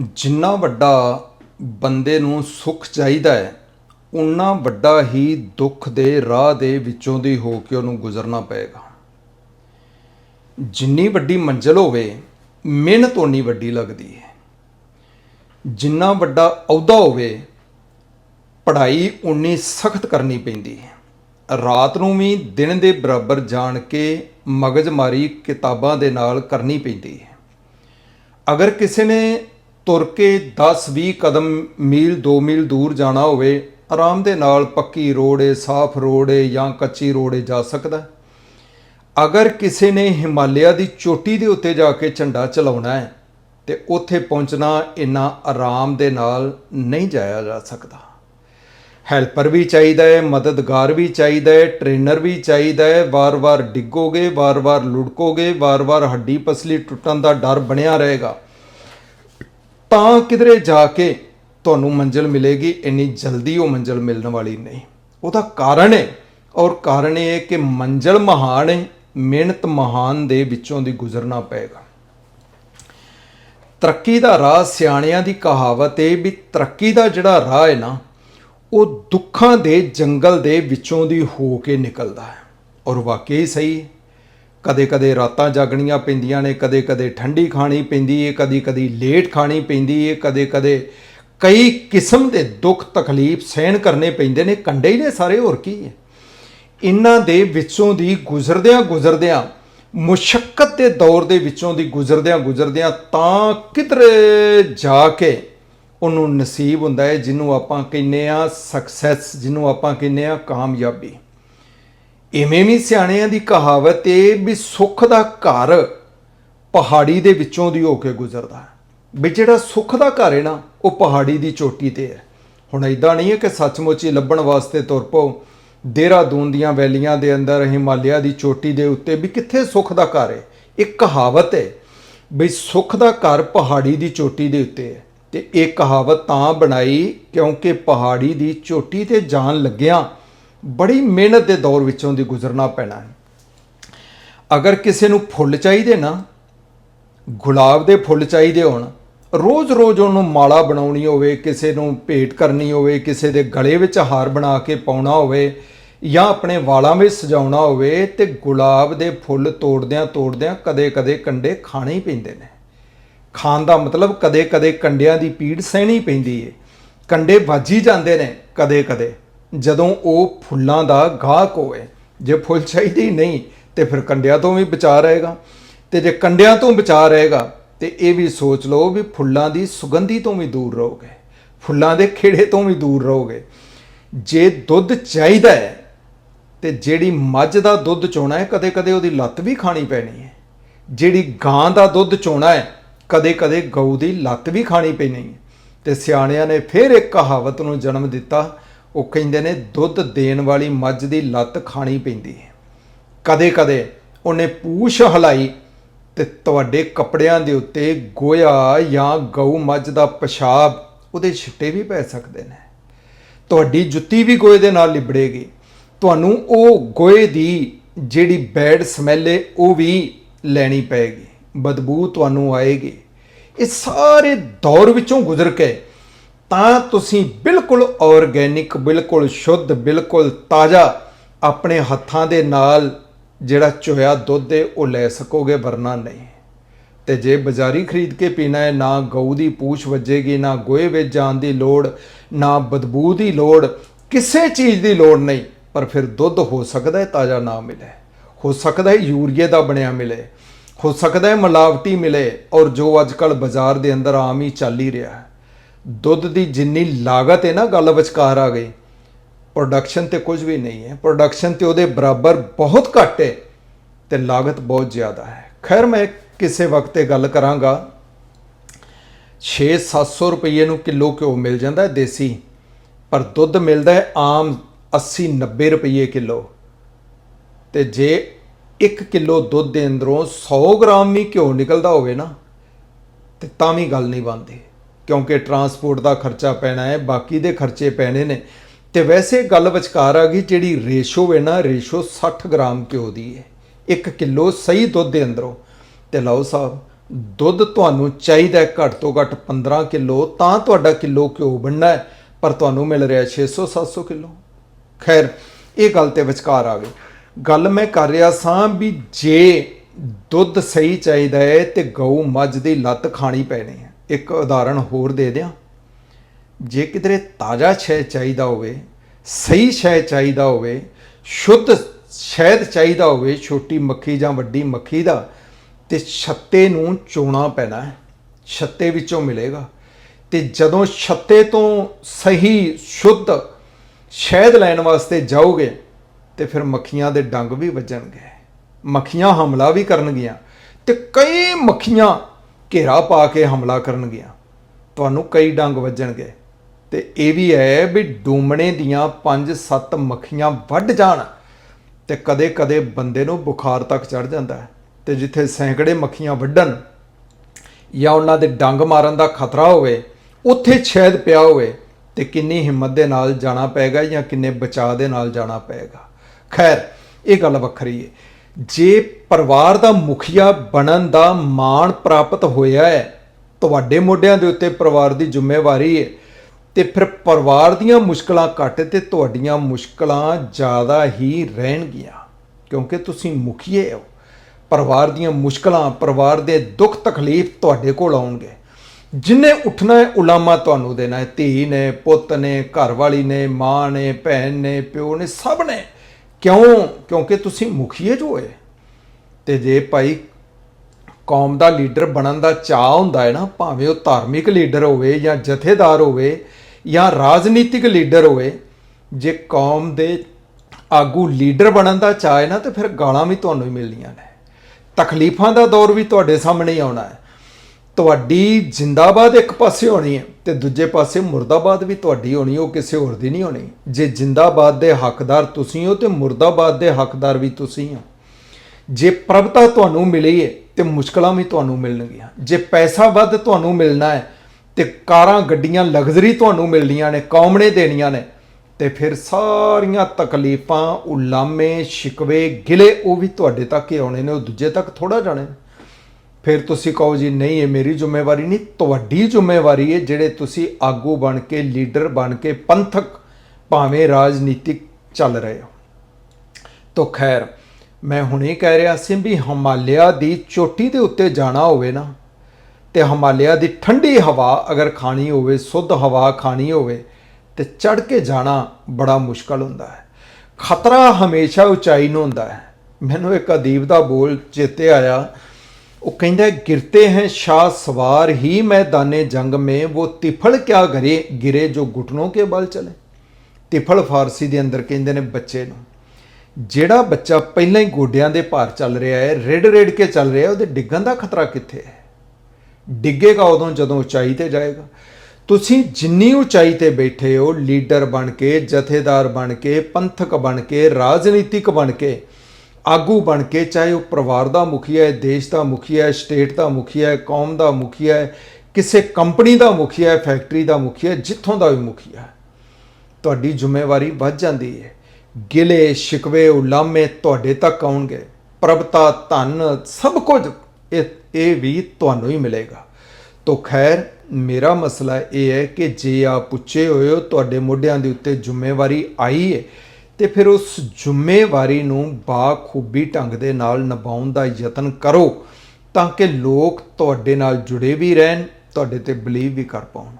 ਜਿੰਨਾ ਵੱਡਾ ਬੰਦੇ ਨੂੰ ਸੁੱਖ ਚਾਹੀਦਾ ਹੈ ਉਨਾ ਵੱਡਾ ਹੀ ਦੁੱਖ ਦੇ ਰਾਹ ਦੇ ਵਿੱਚੋਂ ਦੀ ਹੋ ਕੇ ਉਹਨੂੰ ਗੁਜ਼ਰਨਾ ਪਏਗਾ। ਜਿੰਨੀ ਵੱਡੀ ਮੰਜ਼ਲ ਹੋਵੇ, ਮਿਹਨਤ ਉਨੀ ਵੱਡੀ ਲੱਗਦੀ ਹੈ। ਜਿੰਨਾ ਵੱਡਾ ਅਹੁਦਾ ਹੋਵੇ, ਪੜ੍ਹਾਈ ਉਨੀ ਸਖਤ ਕਰਨੀ ਪੈਂਦੀ ਹੈ। ਰਾਤ ਨੂੰ ਵੀ ਦਿਨ ਦੇ ਬਰਾਬਰ ਜਾਣ ਕੇ ਮਗਜਮਾਰੀ ਕਿਤਾਬਾਂ ਦੇ ਨਾਲ ਕਰਨੀ ਪੈਂਦੀ ਹੈ। ਅਗਰ ਕਿਸੇ ਨੇ ਤੁਰ ਕੇ 10-20 ਕਦਮ ਮੀਲ 2 ਮੀਲ ਦੂਰ ਜਾਣਾ ਹੋਵੇ, ਆਰਾਮ ਦੇ ਨਾਲ ਪੱਕੀ ਰੋਡ ਏ ਸਾਫ਼ ਰੋਡ ਏ ਜਾਂ ਕੱਚੀ ਰੋਡ ਏ ਜਾ ਸਕਦਾ ਅਗਰ ਕਿਸੇ ਨੇ ਹਿਮਾਲਿਆ ਦੀ ਚੋਟੀ ਦੇ ਉੱਤੇ ਜਾ ਕੇ ਝੰਡਾ ਚਲਾਉਣਾ ਹੈ, ਤੇ ਉੱਥੇ ਪਹੁੰਚਣਾ ਇੰਨਾ ਆਰਾਮ ਦੇ ਨਾਲ ਨਹੀਂ ਜਾਇਆ ਜਾ ਸਕਦਾ। ਹੈਲਪਰ ਵੀ ਚਾਹੀਦਾ ਹੈ, ਮਦਦਗਾਰ ਵੀ ਚਾਹੀਦਾ ਹੈ, ਟ੍ਰੇਨਰ ਵੀ ਚਾਹੀਦਾ ਹੈ, ਵਾਰ-ਵਾਰ ਡਿੱਗੋਗੇ, ਵਾਰ-ਵਾਰ ਲੁੜਕੋਗੇ, ਵਾਰ-ਵਾਰ ਹੱਡੀ ਪਸਲੀ ਟੁੱਟਣ ਦਾ ਡਰ ਬਣਿਆ ਰਹੇਗਾ। ਤਾਂ ਕਿਧਰੇ ਜਾ ਕੇ ਤੁਹਾਨੂੰ ਮੰਜ਼ਿਲ ਮਿਲੇਗੀ, ਇੰਨੀ ਜਲਦੀ ਉਹ ਮੰਜ਼ਿਲ ਮਿਲਣ ਵਾਲੀ ਨਹੀਂ। ਉਹਦਾ ਕਾਰਨ ਹੈ ਔਰ ਕਾਰਨ ਇਹ ਹੈ ਕਿ ਮੰਜ਼ਿਲ ਮਹਾਨ ਹੈ, ਮਿਹਨਤ ਮਹਾਨ ਦੇ ਵਿੱਚੋਂ ਦੀ ਗੁਜ਼ਰਨਾ ਪਏਗਾ। ਤਰੱਕੀ ਦਾ ਰਾਹ ਸਿਆਣਿਆਂ ਦੀ ਕਹਾਵਤ ਹੈ ਵੀ, ਤਰੱਕੀ ਦਾ ਜਿਹੜਾ ਰਾਹ ਹੈ ਨਾ, ਉਹ ਦੁੱਖਾਂ ਦੇ ਜੰਗਲ ਦੇ ਵਿੱਚੋਂ ਦੀ ਹੋ ਕੇ ਨਿਕਲਦਾ ਹੈ। ਔਰ ਵਾਕਈ ਸਹੀ ਕਦੇ-ਕਦੇ ਰਾਤਾਂ ਜਾਗਣੀਆਂ ਪੈਂਦੀਆਂ ਨੇ, ਕਦੇ-ਕਦੇ ਠੰਡੀ ਖਾਣੀ ਪੈਂਦੀ ਹੈ ਕਦੀ-ਕਦੀ ਲੇਟ ਖਾਣੀ ਪੈਂਦੀ ਹੈ ਕਦੇ-ਕਦੇ ਕਈ ਕਿਸਮ ਦੇ ਦੁੱਖ ਤਕਲੀਫ ਸਹਿਣ ਕਰਨੇ ਪੈਂਦੇ ਨੇ, ਕੰਡੇ ਹੀ ਨੇ ਸਾਰੇ, ਹੋਰ ਕੀ ਹੈ ਇਹਨਾਂ ਦੇ ਵਿੱਚੋਂ ਦੀ ਗੁਜ਼ਰਦਿਆਂ ਗੁਜ਼ਰਦਿਆਂ ਮੁਸ਼ਕਲ ਦੇ ਦੌਰ ਦੇ ਵਿੱਚੋਂ ਦੀ ਗੁਜ਼ਰਦਿਆਂ ਗੁਜ਼ਰਦਿਆਂ ਤਾਂ ਕਿਧਰੇ ਜਾ ਕੇ ਉਹਨੂੰ ਨਸੀਬ ਹੁੰਦਾ ਹੈ ਜਿਹਨੂੰ ਆਪਾਂ ਕਹਿੰਦੇ ਆ ਸਕਸੈਸ ਜਿਹਨੂੰ ਆਪਾਂ ਕਹਿੰਦੇ ਆ ਕਾਮਯਾਬੀ। ਇਵੇਂ ਵੀ ਸਿਆਣਿਆਂ ਦੀ ਕਹਾਵਤ ਏ ਵੀ ਸੁੱਖ ਦਾ ਘਰ ਪਹਾੜੀ ਦੇ ਵਿੱਚੋਂ ਦੀ ਹੋ ਕੇ ਗੁਜ਼ਰਦਾ ਹੈ। ਵੀ ਜਿਹੜਾ ਸੁੱਖ ਦਾ ਘਰ ਹੈ ਨਾ, ਉਹ ਪਹਾੜੀ ਦੀ ਚੋਟੀ ਤੇ ਹੈ। ਹੁਣ ਇਦਾਂ ਨਹੀਂ ਹੈ ਕਿ ਸੱਚਮੁੱਚ ਹੀ ਲੱਭਣ ਵਾਸਤੇ ਤੁਰ ਪਓ। ਦੇਹਰਾਦੂਨ ਦੀਆਂ ਵੈਲੀਆਂ ਦੇ ਅੰਦਰ, ਹਿਮਾਲਿਆ ਦੀ ਚੋਟੀ ਦੇ ਉੱਤੇ ਵੀ ਕਿੱਥੇ ਸੁੱਖ ਦਾ ਘਰ ਹੈ ਇੱਕ ਕਹਾਵਤ ਹੈ ਵੀ ਸੁੱਖ ਦਾ ਘਰ ਪਹਾੜੀ ਦੀ ਚੋਟੀ ਦੇ ਉੱਤੇ ਹੈ। ਤੇ ਇਹ ਕਹਾਵਤ ਤਾਂ ਬਣਾਈ ਕਿਉਂਕਿ ਪਹਾੜੀ ਦੀ ਚੋਟੀ ਤੇ ਜਾਣ ਲੱਗਿਆਂ ਬੜੀ ਮਿਹਨਤ ਦੇ ਦੌਰ ਵਿੱਚੋਂ ਦੀ ਗੁਜ਼ਰਨਾ ਪੈਣਾ ਹੈ। ਅਗਰ ਕਿਸੇ ਨੂੰ ਫੁੱਲ ਚਾਹੀਦੇ ਨਾ, ਗੁਲਾਬ ਦੇ ਫੁੱਲ ਚਾਹੀਦੇ ਹੋਣ, ਰੋਜ਼-ਰੋਜ਼ ਉਹਨੂੰ ਮਾਲਾ ਬਣਾਉਣੀ ਹੋਵੇ, ਕਿਸੇ ਨੂੰ ਭੇਟ ਕਰਨੀ ਹੋਵੇ, ਕਿਸੇ ਦੇ ਗਲੇ ਵਿੱਚ ਹਾਰ ਬਣਾ ਕੇ ਪਾਉਣਾ ਹੋਵੇ, ਜਾਂ ਆਪਣੇ ਵਾਲਾਂ ਵਿੱਚ ਸਜਾਉਣਾ ਹੋਵੇ, ਤੇ ਗੁਲਾਬ ਦੇ ਫੁੱਲ ਤੋੜਦਿਆਂ ਤੋੜਦਿਆਂ ਕਦੇ-ਕਦੇ ਕੰਡੇ ਖਾਣੇ ਹੀ ਪੈਂਦੇ ਨੇ। ਖਾਣ ਦਾ ਮਤਲਬ ਕਦੇ-ਕਦੇ ਕੰਡਿਆਂ ਦੀ ਪੀੜ ਸਹਿਣੀ ਪੈਂਦੀ ਏ। ਕੰਡੇ ਵੱਜੀ ਜਾਂਦੇ ਨੇ ਕਦੇ-ਕਦੇ। ਜਦੋਂ ਉਹ ਫੁੱਲਾਂ ਦਾ ਗਾਹਕ ਹੋਵੇ, ਜੇ ਫੁੱਲ ਚਾਹੀਦੇ ਹੀ ਨਹੀਂ, ਤੇ ਫਿਰ ਕੰਡਿਆਂ ਤੋਂ ਵੀ ਬਚਾ ਰਹੇਗਾ। ਤੇ ਜੇ ਕੰਡਿਆਂ ਤੋਂ ਬਚਾ ਰਹੇਗਾ, ਤੇ ਇਹ ਵੀ ਸੋਚ ਲਓ ਵੀ ਫੁੱਲਾਂ ਦੀ ਸੁਗੰਧੀ ਤੋਂ ਵੀ ਦੂਰ ਰਹੋਗੇ। ਫੁੱਲਾਂ ਦੇ ਖੇੜੇ ਤੋਂ ਵੀ ਦੂਰ ਰਹੋਗੇ। ਜੇ ਦੁੱਧ ਚਾਹੀਦਾ ਹੈ, ਤੇ ਜਿਹੜੀ ਮੱਝ ਦਾ ਦੁੱਧ ਚੋਣਾ ਹੈ, ਕਦੇ-ਕਦੇ ਉਹਦੀ ਲੱਤ ਵੀ ਖਾਣੀ ਪੈਣੀ ਹੈ। ਜਿਹੜੀ ਗਾਂ ਦਾ ਦੁੱਧ ਚੋਣਾ ਹੈ, ਕਦੇ-ਕਦੇ ਗਊ ਦੀ ਲੱਤ ਵੀ ਖਾਣੀ ਪੈਣੀ ਹੈ। ਤੇ ਸਿਆਣਿਆਂ ਨੇ ਫਿਰ ਇੱਕ ਕਹਾਵਤ ਨੂੰ ਜਨਮ ਦਿੱਤਾ ਉਹ ਕਹਿੰਦੇ ਨੇ ਦੁੱਧ ਦੇਣ ਵਾਲੀ ਮੱਝ ਦੀ ਲੱਤ ਖਾਣੀ ਪੈਂਦੀ ਹੈ। ਕਦੇ-ਕਦੇ ਉਹਨੇ ਪੂਛ ਹਲਾਈ ਤੇ ਤੁਹਾਡੇ ਕੱਪੜਿਆਂ ਦੇ ਉੱਤੇ ਗੋਇਆ ਜਾਂ ਗਊ ਮੱਝ ਦਾ ਪਿਸ਼ਾਬ ਉਹਦੇ ਛਿੱਟੇ ਵੀ ਪੈ ਸਕਦੇ ਨੇ। ਤੁਹਾਡੀ ਜੁੱਤੀ ਵੀ ਗੋਏ ਦੇ ਨਾਲ ਲਿਬੜੇਗੀ। ਤੁਹਾਨੂੰ ਉਹ ਗੋਏ ਦੀ ਜਿਹੜੀ ਬੈਡ ਸਮੈਲ ਹੈ, ਉਹ ਵੀ ਲੈਣੀ ਪਏਗੀ। ਬਦਬੂ ਤੁਹਾਨੂੰ ਆਏਗੀ। ਇਹ ਸਾਰੇ ਦੌਰ ਵਿੱਚੋਂ ਗੁਜ਼ਰ ਕੇ ਤਾਂ ਤੁਸੀਂ ਬਿਲਕੁਲ ਆਰਗੈਨਿਕ ਬਿਲਕੁਲ ਸ਼ੁੱਧ, ਬਿਲਕੁਲ ਤਾਜ਼ਾ ਆਪਣੇ ਹੱਥਾਂ ਦੇ ਨਾਲ ਜਿਹੜਾ ਚੋਇਆ ਦੁੱਧ ਹੈ, ਉਹ ਲੈ ਸਕੋਗੇ, ਵਰਨਾ ਨਹੀਂ। ਤੇ ਜੇ ਬਾਜ਼ਾਰੀ ਖਰੀਦ ਕੇ ਪੀਣਾ ਹੈ, ਨਾ ਗਊ ਦੀ ਪੂਛ ਵੱਜੇਗੀ, ਨਾ ਗੋਏ ਵਿੱਚ ਜਾਣ ਦੀ ਲੋੜ, ਨਾ ਬਦਬੂ ਦੀ ਲੋੜ, ਕਿਸੇ ਚੀਜ਼ ਦੀ ਲੋੜ ਨਹੀਂ, ਪਰ ਫਿਰ ਦੁੱਧ ਹੋ ਸਕਦਾ ਹੈ, ਤਾਜ਼ਾ ਨਾ ਮਿਲੇ। ਹੋ ਸਕਦਾ ਹੈ ਯੂਰੀਏ ਦਾ ਬਣਿਆ ਮਿਲੇ। ਹੋ ਸਕਦਾ ਹੈ ਮਿਲਾਵਟੀ ਮਿਲੇ, ਔਰ ਜੋ ਅੱਜਕੱਲ ਬਾਜ਼ਾਰ ਦੇ ਅੰਦਰ ਆਮ ਹੀ ਚੱਲ ਹੀ ਰਿਹਾ ਹੈ। ਦੁੱਧ ਦੀ ਜਿੰਨੀ ਲਾਗਤ ਹੈ ਨਾ ਗੱਲ ਵਿਚਕਾਰ ਆ ਗਈ ਪ੍ਰੋਡਕਸ਼ਨ ਤੇ ਕੁਝ ਵੀ ਨਹੀਂ ਹੈ ਪ੍ਰੋਡਕਸ਼ਨ ਤੇ ਉਹਦੇ ਬਰਾਬਰ ਬਹੁਤ ਘੱਟ ਹੈ ਤੇ ਲਾਗਤ ਬਹੁਤ ਜ਼ਿਆਦਾ ਹੈ। ਖੈਰ ਮੈਂ ਕਿਸੇ ਵਕਤ ਤੇ ਗੱਲ ਕਰਾਂਗਾ 6-700 ਰੁਪਏ ਨੂੰ ਕਿਲੋ ਘਿਓ ਮਿਲ ਜਾਂਦਾ ਹੈ ਦੇਸੀ, ਪਰ ਦੁੱਧ ਮਿਲਦਾ ਹੈ ਆਮ 80-90 ਰੁਪਏ ਕਿਲੋ। ਤੇ ਜੇ 1 ਕਿਲੋ ਦੁੱਧ ਦੇ ਅੰਦਰੋਂ 100 ਗ੍ਰਾਮ ਵੀ ਘਿਓ ਨਿਕਲਦਾ ਹੋਵੇ ਨਾ, ਤੇ ਤਾਂ ਵੀ ਗੱਲ ਨਹੀਂ ਬਣਦੀ। ਕਿਉਂਕਿ ਟਰਾਂਸਪੋਰਟ ਦਾ ਖਰਚਾ ਪੈਣਾ ਹੈ, ਬਾਕੀ ਦੇ ਖਰਚੇ ਪੈਣੇ ਨੇ। ਤੇ ਵੈਸੇ ਗੱਲ ਵਿਚਕਾਰ ਆ ਗਈ, ਜਿਹੜੀ ਰੇਸ਼ੋ ਹੈ ਨਾ, ਰੇਸ਼ੋ 60 ਗ੍ਰਾਮ ਘਿਓ ਦੀ ਹੈ। 1 ਕਿਲੋ ਸਹੀ ਦੁੱਧ ਦੇ ਅੰਦਰੋਂ। ਤੇ ਲਓ ਸਾਹਿਬ, ਦੁੱਧ ਤੁਹਾਨੂੰ ਚਾਹੀਦਾ ਘੱਟ ਤੋਂ ਘੱਟ 15 ਕਿਲੋ, ਤਾਂ ਤੁਹਾਡਾ ਕਿਲੋ ਘਿਓ ਬਣਨਾ ਪਰ ਤੁਹਾਨੂੰ ਮਿਲ ਰਿਹਾ 600 700 ਕਿਲੋ। ਖੈਰ, ਇਹ ਗੱਲ ਤੇ ਵਿਚਕਾਰ ਆ ਗਈ। ਗੱਲ ਮੈਂ ਕਰ ਰਿਹਾ ਸਾਂ ਵੀ ਜੇ ਦੁੱਧ ਸਹੀ ਚਾਹੀਦਾ ਹੈ ਤੇ ਗਊ ਮੱਝ ਦੀ ਲੱਤ ਖਾਣੀ ਪੈਣੀ ਹੈ। ਇੱਕ ਉਦਾਹਰਣ ਹੋਰ ਦੇ ਦਿਆਂ। ਜੇ ਕਿਧਰੇ ਤਾਜ਼ਾ ਸ਼ਹਿਦ ਚਾਹੀਦਾ ਹੋਵੇ, ਸਹੀ ਸ਼ਹਿਦ ਚਾਹੀਦਾ ਹੋਵੇ, ਸ਼ੁੱਧ ਸ਼ਹਿਦ ਚਾਹੀਦਾ ਹੋਵੇ, ਛੋਟੀ ਮੱਖੀ ਜਾਂ ਵੱਡੀ ਮੱਖੀ ਦਾ, ਤੇ ਛੱਤੇ ਨੂੰ ਚੋਣਾ ਪੈਣਾ ਹੈ। ਛੱਤੇ ਵਿੱਚੋਂ ਮਿਲੇਗਾ। ਤੇ ਜਦੋਂ ਛੱਤੇ ਤੋਂ ਸਹੀ, ਸ਼ੁੱਧ ਸ਼ਹਿਦ ਲੈਣ ਵਾਸਤੇ ਜਾਓਗੇ, ਤੇ ਫਿਰ ਮੱਖੀਆਂ ਦੇ ਡੰਗ ਵੀ ਵੱਜਣਗੇ। ਮੱਖੀਆਂ ਹਮਲਾ ਵੀ ਕਰਨਗੀਆਂ। ਤੇ ਕਈ ਮੱਖੀਆਂ ਘੇਰਾ ਪਾ ਕੇ ਹਮਲਾ ਕਰਨਗੀਆਂ। ਤੁਹਾਨੂੰ ਕਈ ਡੰਗ ਵੱਜਣਗੇ। ਤੇ ਇਹ ਵੀ ਹੈ ਵੀ ਡੂਮਣੇ ਦੀਆਂ 5-7 ਮੱਖੀਆਂ ਵੱਢ ਜਾਣ ਤੇ ਕਦੇ-ਕਦੇ ਬੰਦੇ ਨੂੰ ਬੁਖਾਰ ਤੱਕ ਚੜ ਜਾਂਦਾ ਹੈ। ਤੇ ਜਿੱਥੇ ਸੈਂਕੜੇ ਮੱਖੀਆਂ ਵੱਢਣ ਜਾਂ ਉਹਨਾਂ ਦੇ ਡੰਗ ਮਾਰਨ ਦਾ ਖਤਰਾ ਹੋਵੇ, ਉੱਥੇ ਸ਼ਾਇਦ ਪਿਆ ਹੋਵੇ ਤੇ ਕਿੰਨੀ ਹਿੰਮਤ ਦੇ ਨਾਲ ਜਾਣਾ ਪਏਗਾ ਜਾਂ ਕਿੰਨੇ ਬਚਾਅ ਦੇ ਨਾਲ ਜਾਣਾ ਪਏਗਾ। ਖੈਰ, ਇਹ ਗੱਲ ਵੱਖਰੀ ਹੈ। ਜੇ ਪਰਿਵਾਰ ਦਾ ਮੁਖੀਆ ਬਣਨ ਦਾ ਮਾਣ ਪ੍ਰਾਪਤ ਹੋਇਆ ਹੈ, ਤੁਹਾਡੇ ਮੋਢਿਆਂ ਦੇ ਉੱਤੇ ਪਰਿਵਾਰ ਦੀ ਜ਼ਿੰਮੇਵਾਰੀ ਹੈ, ਤੇ ਫਿਰ ਪਰਿਵਾਰ ਦੀਆਂ ਮੁਸ਼ਕਲਾਂ ਘੱਟ ਤੇ ਤੁਹਾਡੀਆਂ ਮੁਸ਼ਕਲਾਂ ਜ਼ਿਆਦਾ ਹੀ ਰਹਿਣਗੀਆਂ। ਕਿਉਂਕਿ ਤੁਸੀਂ ਮੁਖੀਏ ਹੋ। ਪਰਿਵਾਰ ਦੀਆਂ ਮੁਸ਼ਕਲਾਂ, ਪਰਿਵਾਰ ਦੇ ਦੁੱਖ ਤਕਲੀਫ ਤੁਹਾਡੇ ਕੋਲ ਆਉਣਗੇ। ਜਿੰਨੇ ਉੱਠਣਾ ਹੈ, ਉਲਾਮਾ ਤੁਹਾਨੂੰ ਦੇਣਾ ਹੈ। ਧੀ ਨੇ, ਪੁੱਤ ਨੇ ਘਰ ਵਾਲੀ ਨੇ, ਮਾਂ ਨੇ, ਭੈਣ ਨੇ, ਪਿਓ ਨੇ, ਸਭ ਨੇ ਕਿਉਂ, ਕਿਉਂਕਿ ਤੁਸੀਂ ਮੁਖੀਏ ਜੋ ਹੋਏ ਤੇ ਜੇ ਭਾਈ ਕੌਮ ਦਾ ਲੀਡਰ ਬਣਨ ਦਾ ਚਾਹ ਹੁੰਦਾ ਹੈ ਨਾ, ਭਾਵੇਂ ਉਹ ਧਾਰਮਿਕ ਲੀਡਰ ਹੋਵੇ ਜਾਂ ਜਥੇਦਾਰ ਹੋਵੇ ਜਾਂ ਰਾਜਨੀਤਿਕ ਲੀਡਰ ਹੋਵੇ, ਜੇ ਕੌਮ ਦੇ ਆਗੂ ਲੀਡਰ ਬਣਨ ਦਾ ਚਾਹ ਹੈ ਨਾ, ਤੇ ਫਿਰ ਗਾਲਾਂ ਵੀ ਤੁਹਾਨੂੰ ਹੀ ਮਿਲਣੀਆਂ ਨੇ। ਤਕਲੀਫਾਂ ਦਾ ਦੌਰ ਵੀ ਤੁਹਾਡੇ ਸਾਹਮਣੇ ਆਉਣਾ ਹੈ। ਤੁਹਾਡੀ ਜਿੰਦਾਬਾਦ ਇੱਕ ਪਾਸੇ ਹੋਣੀ ਹੈ ਤੇ ਦੂਜੇ ਪਾਸੇ ਮੁਰਦਾਬਾਦ ਵੀ ਤੁਹਾਡੀ ਹੋਣੀ, ਉਹ ਕਿਸੇ ਹੋਰ ਦੀ ਨਹੀਂ ਹੋਣੀ। ਜੇ ਜਿੰਦਾਬਾਦ ਦੇ ਹੱਕਦਾਰ ਤੁਸੀਂ ਹੋ ਤੇ ਮੁਰਦਾਬਾਦ ਦੇ ਹੱਕਦਾਰ ਵੀ ਤੁਸੀਂ ਹੋ। ਜੇ ਪ੍ਰਭਤਾ ਤੁਹਾਨੂੰ ਮਿਲੀ ਹੈ ਤੇ ਮੁਸ਼ਕਲਾਂ ਵੀ ਤੁਹਾਨੂੰ ਮਿਲਣਗੀਆਂ। ਜੇ ਪੈਸਾ ਵੱਧ ਤੁਹਾਨੂੰ ਮਿਲਣਾ ਹੈ ਤੇ ਕਾਰਾਂ, ਗੱਡੀਆਂ, ਲਗਜ਼ਰੀ ਤੁਹਾਨੂੰ ਮਿਲਣੀਆਂ ਨੇ, ਕੌਮਣੇ ਦੇਣੀਆਂ ਨੇ, ਤੇ ਫਿਰ ਸਾਰੀਆਂ ਤਕਲੀਫਾਂ, ਉਲਾਮੇ, ਸ਼ਿਕਵੇ, ਗਿਲੇ, ਉਹ ਵੀ ਤੁਹਾਡੇ ਤੱਕ ਹੀ ਆਉਣੇ ਨੇ, ਉਹ ਦੂਜੇ ਤੱਕ ਥੋੜਾ ਜਾਣੇ ਨੇ। ਫਿਰ ਤੁਸੀਂ ਕਹੋ ਜੀ, ਨਹੀਂ, ਇਹ ਮੇਰੀ ਜ਼ਿੰਮੇਵਾਰੀ ਨਹੀਂ, ਤੁਹਾਡੀ ਜ਼ਿੰਮੇਵਾਰੀ ਹੈ ਜਿਹੜੇ ਤੁਸੀਂ ਆਗੂ ਬਣ ਕੇ, ਲੀਡਰ ਬਣ ਕੇ, ਪੰਥਕ ਭਾਵੇਂ ਰਾਜਨੀਤਿਕ ਚੱਲ ਰਹੇ ਹੋ। ਤੋ ਖੈਰ, ਮੈਂ ਹੁਣੇ ਕਹਿ ਰਿਹਾ ਸੀ ਵੀ ਹਿਮਾਲਿਆ ਦੀ ਚੋਟੀ ਦੇ ਉੱਤੇ ਜਾਣਾ ਹੋਵੇ ਨਾ, ਤੇ ਹਿਮਾਲਿਆ ਦੀ ਠੰਡੀ ਹਵਾ ਅਗਰ ਖਾਣੀ ਹੋਵੇ, ਸੁੱਧ ਹਵਾ ਖਾਣੀ ਹੋਵੇ, ਤੇ ਚੜ ਕੇ ਜਾਣਾ ਬੜਾ ਮੁਸ਼ਕਲ ਹੁੰਦਾ ਹੈ। ਖਤਰਾ ਹਮੇਸ਼ਾ ਉਚਾਈ ਨੂੰ ਹੁੰਦਾ ਹੈ। ਮੈਨੂੰ ਇੱਕ ਅਦੀਬ ਦਾ ਬੋਲ ਚੇਤੇ ਆਇਆ। ਉਹ ਕਹਿੰਦਾ ਹੈ, ਗਿਰਤੇ हैं शाह सवार ही मैदाने जंग में वो तिफल क्या घरे गिरे जो घुटनों के बल चले ਤਿਫਲ ਫਾਰਸੀ ਦੇ ਅੰਦਰ ਕਹਿੰਦੇ ਨੇ ਬੱਚੇ ਨੂੰ ਜਿਹੜਾ ਬੱਚਾ ਪਹਿਲਾਂ ਹੀ ਗੋਡਿਆਂ ਦੇ ਭਾਰ ਚੱਲ ਰਿਹਾ ਹੈ ਰਿੜ ਰਿੜ ਕੇ ਚੱਲ ਰਿਹਾ ਹੈ, ਉਹਦੇ ਡਿੱਗਣ ਦਾ ਖਤਰਾ ਕਿੱਥੇ ਹੈ ਡਿੱਗੇਗਾ ਉਦੋਂ ਜਦੋਂ ਉਚਾਈ ਤੇ ਜਾਏਗਾ ਤੁਸੀਂ ਜਿੰਨੀ ਉਚਾਈ ਤੇ ਬੈਠੇ ਹੋ ਲੀਡਰ ਬਣ ਕੇ ਜਥੇਦਾਰ ਬਣ ਕੇ ਪੰਥਕ ਬਣ ਕੇ ਰਾਜਨੀਤਿਕ ਬਣ ਕੇ ਆਗੂ ਬਣ ਕੇ, ਚਾਹੇ ਉਹ ਪਰਿਵਾਰ ਦਾ ਮੁਖੀਆ ਹੈ, ਦੇਸ਼ ਦਾ ਮੁਖੀਆ ਹੈ, ਸਟੇਟ ਦਾ ਮੁਖੀਆ ਹੈ, ਕੌਮ ਦਾ ਮੁਖੀਆ ਹੈ, ਕਿਸੇ ਕੰਪਨੀ ਦਾ ਮੁਖੀਆ ਹੈ, ਫੈਕਟਰੀ ਦਾ ਮੁਖੀਆ ਹੈ, ਜਿੱਥੋਂ ਦਾ ਵੀ ਮੁਖੀਆ ਹੈ, ਤੁਹਾਡੀ ਜ਼ਿੰਮੇਵਾਰੀ ਵੱਧ ਜਾਂਦੀ ਹੈ। ਗਿਲੇ, ਸ਼ਿਕਵੇ, ਉਲਾਮੇ ਤੁਹਾਡੇ ਤੱਕ ਆਉਣਗੇ। ਪ੍ਰਭਤਾ, ਧਨ, ਸਭ ਕੁਝ ਇਹ ਇਹ ਵੀ ਤੁਹਾਨੂੰ ਹੀ ਮਿਲੇਗਾ। ਤੋ ਖੈਰ, ਮੇਰਾ ਮਸਲਾ ਇਹ ਹੈ ਕਿ ਜੇ ਆ ਪੁੱਛੇ ਹੋਏ ਹੋ, ਤੁਹਾਡੇ ਮੋਢਿਆਂ ਦੇ ਉੱਤੇ ਜ਼ਿੰਮੇਵਾਰੀ ਆਈ ਹੈ ਤੇ ਫਿਰ ਉਸ ਜ਼ਿੰਮੇਵਾਰੀ ਨੂੰ ਬਾਖੂਬੀ ਢੰਗ ਦੇ ਨਾਲ ਨਿਭਾਉਣ ਦਾ ਯਤਨ ਕਰੋ ਤਾਂ ਕਿ ਲੋਕ ਤੁਹਾਡੇ ਨਾਲ ਜੁੜੇ ਵੀ ਰਹਿਣ, ਤੁਹਾਡੇ ਤੇ ਬਲੀਵ ਵੀ ਕਰ ਪਾਉਣ।